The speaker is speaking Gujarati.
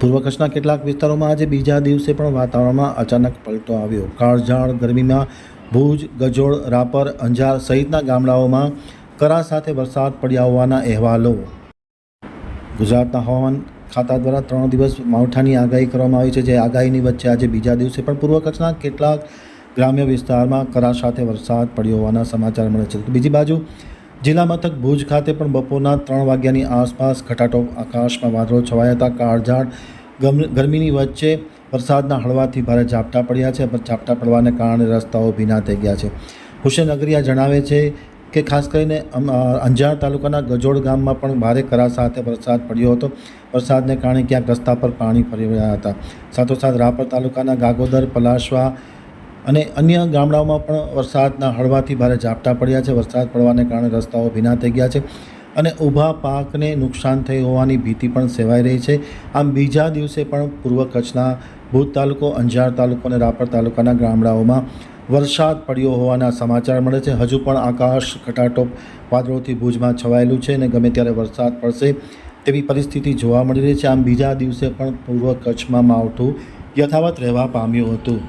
પૂર્વ કચ્છના કેટલાક વિસ્તારોમાં આજે બીજા દિવસે પણ વાતાવરણમાં અચાનક પલટો આવ્યો. કાળઝાળ, ગરમીમાં ભુજ ગજોડ રાપર, અંજાર સહિતના ગામડાઓમાં કરા સાથે વરસાદ પડ્યા હોવાના અહેવાલો. ગુજરાતના હવામાન ખાતા દ્વારા ત્રણ દિવસ માવઠાની આગાહી કરવામાં આવી છે, જે આગાહીની વચ્ચે આજે બીજા દિવસે પણ પૂર્વ કચ્છના કેટલાક ગ્રામ્ય વિસ્તારમાં કરા સાથે વરસાદ પડ્યો હોવાના સમાચાર મળે છે. બીજી બાજુ જિલ્લા મથક ભુજ ખાતે પણ બપોરના ત્રણ વાગ્યાની આસપાસ ઘટાટો આકાશમાં વાદળો છવાયા હતા કાળઝાળ ગરમીની વચ્ચે વરસાદના હળવાથી ભારે ઝાપટા પડ્યા છે. પણ ઝાપટા પડવાને કારણે રસ્તાઓ ભીના થઈ ગયા છે. હુસેન અગરિયા જણાવે છે કે ખાસ કરીને અંજાર તાલુકાના ગજોડ ગામમાં પણ ભારે કરા સાથે વરસાદ પડ્યો હતો. વરસાદને કારણે ક્યાંક રસ્તા પર પાણી ફરી રહ્યા હતા. સાથોસાથ રાપર તાલુકાના ગાગોદર, પલાશવા અને અન્ય ગામડાઓમાં પણ વરસાદના હળવાથી ભારે ઝાપટા પડ્યા છે. વરસાદ પડવાને કારણે રસ્તાઓ ભીના થઈ ગયા છે અને ઊભા પાકને નુકસાન થઈ હોવાની ભીતિ પણ સેવાઈ રહી છે. આમ બીજા દિવસે પણ પૂર્વ કચ્છના ભૂજ તાલુકો, અંજાર તાલુકો અને રાપર તાલુકાના ગામડાઓમાં વરસાદ પડ્યો હોવાના સમાચાર મળે છે. હજુ પણ આકાશ ઘટાટોપ વાદળોથી ભુજમાં છવાયેલું છે અને ગમે ત્યારે વરસાદ પડશે તેવી પરિસ્થિતિ જોવા મળી રહી છે. આમ બીજા દિવસે પણ પૂર્વ કચ્છમાં માવઠું યથાવત રહેવા પામ્યું હતું.